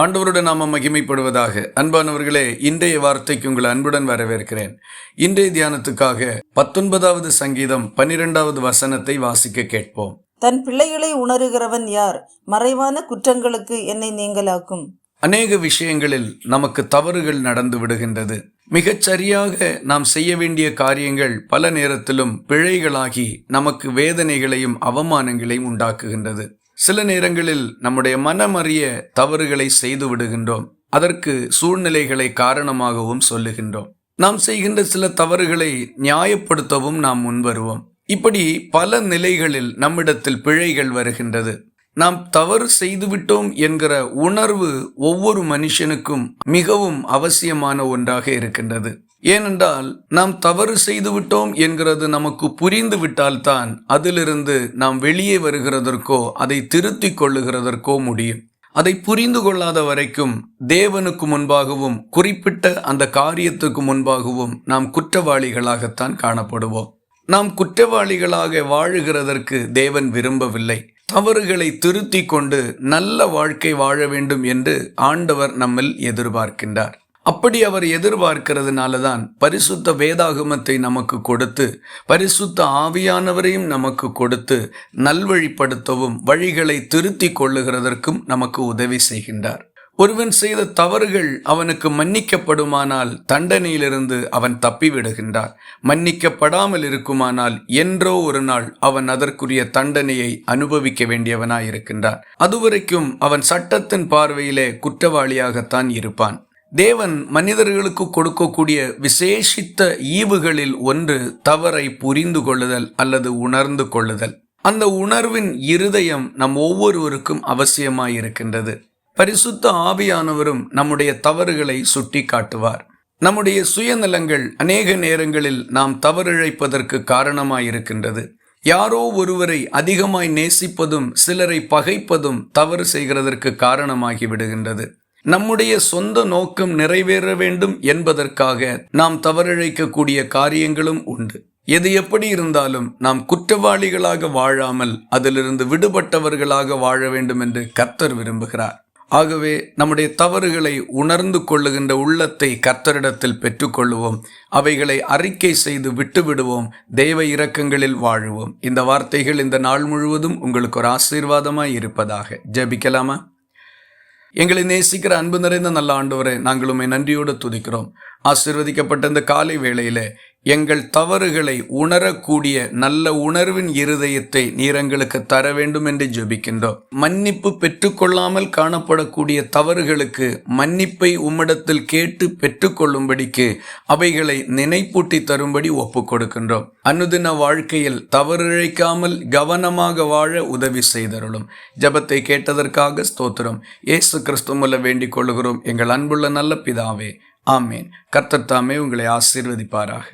ஆண்டவருடைய நாம மகிமைப்படுவதாக. அன்பானவர்களே இன்றைய வார்த்தைக்கு உங்களை அன்புடன் வரவேற்கிறேன். இன்றைய தியானத்துக்காக பத்தொன்பதாவது சங்கீதம் பன்னிரெண்டாவது வசனத்தை வாசிக்க கேட்போம். தன் பிள்ளைகளை உணருகிறவன் யார்? மறைவான குற்றங்களுக்கு என்னை நீங்களாக்கும். அநேக விஷயங்களில் நமக்கு தவறுகள் நடந்து விடுகின்றது. மிகச் சரியாக நாம் செய்ய வேண்டிய காரியங்கள் பல நேரத்திலும் பிழைகளாகி நமக்கு வேதனைகளையும் அவமானங்களையும் உண்டாக்குகின்றது. சில நேரங்களில் நம்முடைய மனமறிய தவறுகளை செய்து விடுகின்றோம். அதற்கு சூழ்நிலைகளை காரணமாகவும் சொல்லுகின்றோம். நாம் செய்கின்ற சில தவறுகளை நியாயப்படுத்தவும் நாம் முன்வருவோம். இப்படி பல நிலைகளில் நம்மிடத்தில் பிழைகள் வருகின்றது. நாம் தவறு செய்துவிட்டோம் என்கிற உணர்வு ஒவ்வொரு மனுஷனுக்கும் மிகவும் அவசியமான ஒன்றாக இருக்கின்றது. ஏனென்றால் நாம் தவறு செய்துவிட்டோம் என்கிறது நமக்கு புரிந்து விட்டால்தான் அதிலிருந்து நாம் வெளியே வருகிறதற்கோ அதை திருத்திக் கொள்ளுகிறதற்கோ முடியும். அதை புரிந்து கொள்ளாத வரைக்கும் தேவனுக்கு முன்பாகவும் குறிப்பிட்ட அந்த காரியத்துக்கு முன்பாகவும் நாம் குற்றவாளிகளாகத்தான் காணப்படுவோம். நாம் குற்றவாளிகளாக வாழுகிறதற்கு தேவன் விரும்பவில்லை. தவறுகளை திருத்தி கொண்டு நல்ல வாழ்க்கை வாழ வேண்டும் என்று ஆண்டவர் நம்மில் எதிர்பார்க்கின்றார். அப்படி அவர் எதிர்பார்க்கிறதுனால தான் பரிசுத்த வேதாகமத்தை நமக்கு கொடுத்து பரிசுத்த ஆவியானவரையும் நமக்கு கொடுத்து நல்வழிப்படுத்தவும் வழிகளை திருத்தி கொள்ளுகிறதற்கும் நமக்கு உதவி செய்கின்றார். ஒருவன் செய்த தவறுகள் அவனுக்கு மன்னிக்கப்படுமானால் தண்டனையிலிருந்து அவன் தப்பிவிடுகின்றார் மன்னிக்கப்படாமல் இருக்குமானால் என்றோ ஒரு நாள் அவன் அதற்குரிய தண்டனையை அனுபவிக்க வேண்டியவனாயிருக்கின்றார் அதுவரைக்கும் அவன் சட்டத்தின் பார்வையிலே குற்றவாளியாகத்தான் இருப்பான். தேவன் மனிதர்களுக்கு கொடுக்கக்கூடிய விசேஷித்த ஈவுகளில் ஒன்று தவறை புரிந்து கொள்ளுதல் அல்லது உணர்ந்து கொள்ளுதல். அந்த உணர்வின் இருதயம் நம் ஒவ்வொருவருக்கும் அவசியமாயிருக்கின்றது. பரிசுத்த ஆவியானவரும் நம்முடைய தவறுகளை சுட்டி காட்டுவார் நம்முடைய சுயநலங்கள் அநேக நேரங்களில் நாம் தவறிழைப்பதற்கு காரணமாயிருக்கின்றது. யாரோ ஒருவரை அதிகமாய் நேசிப்பதும் சிலரை பகைப்பதும் தவறு செய்கிறதற்கு காரணமாகி விடுகின்றது நம்முடைய சொந்த நோக்கம் நிறைவேற வேண்டும் என்பதற்காக நாம் தவறிழைக்கக்கூடிய காரியங்களும் உண்டு. எது எப்படி இருந்தாலும் நாம் குற்றவாளிகளாக வாழாமல் அதிலிருந்து விடுபட்டவர்களாக வாழ வேண்டும் என்று கர்த்தர் விரும்புகிறார். ஆகவே நம்முடைய தவறுகளை உணர்ந்து கொள்ளுகின்ற உள்ளத்தை கர்த்தரிடத்தில் பெற்றுக்கொள்வோம் அவைகளை அறிக்கை செய்து விட்டுவிடுவோம். தெய்வ இரக்கங்களில் வாழுவோம். இந்த வார்த்தைகள் இந்த நாள் முழுவதும் உங்களுக்கு ஒரு ஆசீர்வாதமாய் இருப்பதாக. ஜெபிக்கலாமா? எங்களை நேசிக்கிற அன்பு நிறைந்த நல்ல ஆண்டவரை நாங்கள் உண்மை நன்றியோடு துதிக்கிறோம். ஆசிர்வதிக்கப்பட்ட இந்த காலை வேளையில எங்கள் தவறுகளை உணரக்கூடிய நல்ல உணர்வின் இருதயத்தை நீர் எங்களுக்கு தர வேண்டும் என்று ஜெபிக்கின்றோம். மன்னிப்பு பெற்றுக்கொள்ளாமல் காணப்படக்கூடிய தவறுகளுக்கு மன்னிப்பை உம்மிடத்தில் கேட்டு பெற்றுக்கொள்ளும்படிக்கு அவைகளை நினைப்பூட்டி தரும்படி ஒப்பு கொடுக்கின்றோம். அனுதின வாழ்க்கையில் தவறிழைக்காமல் கவனமாக வாழ உதவி செய்தருளும். ஜபத்தை கேட்டதற்காக ஸ்தோத்திரம். இயேசு கிறிஸ்துமல்ல வேண்டிக் கொள்கிறோம் எங்கள் அன்புள்ள நல்ல பிதாவே ஆமேன். கர்த்தர் தாமே உங்களை ஆசீர்வதிப்பாராக.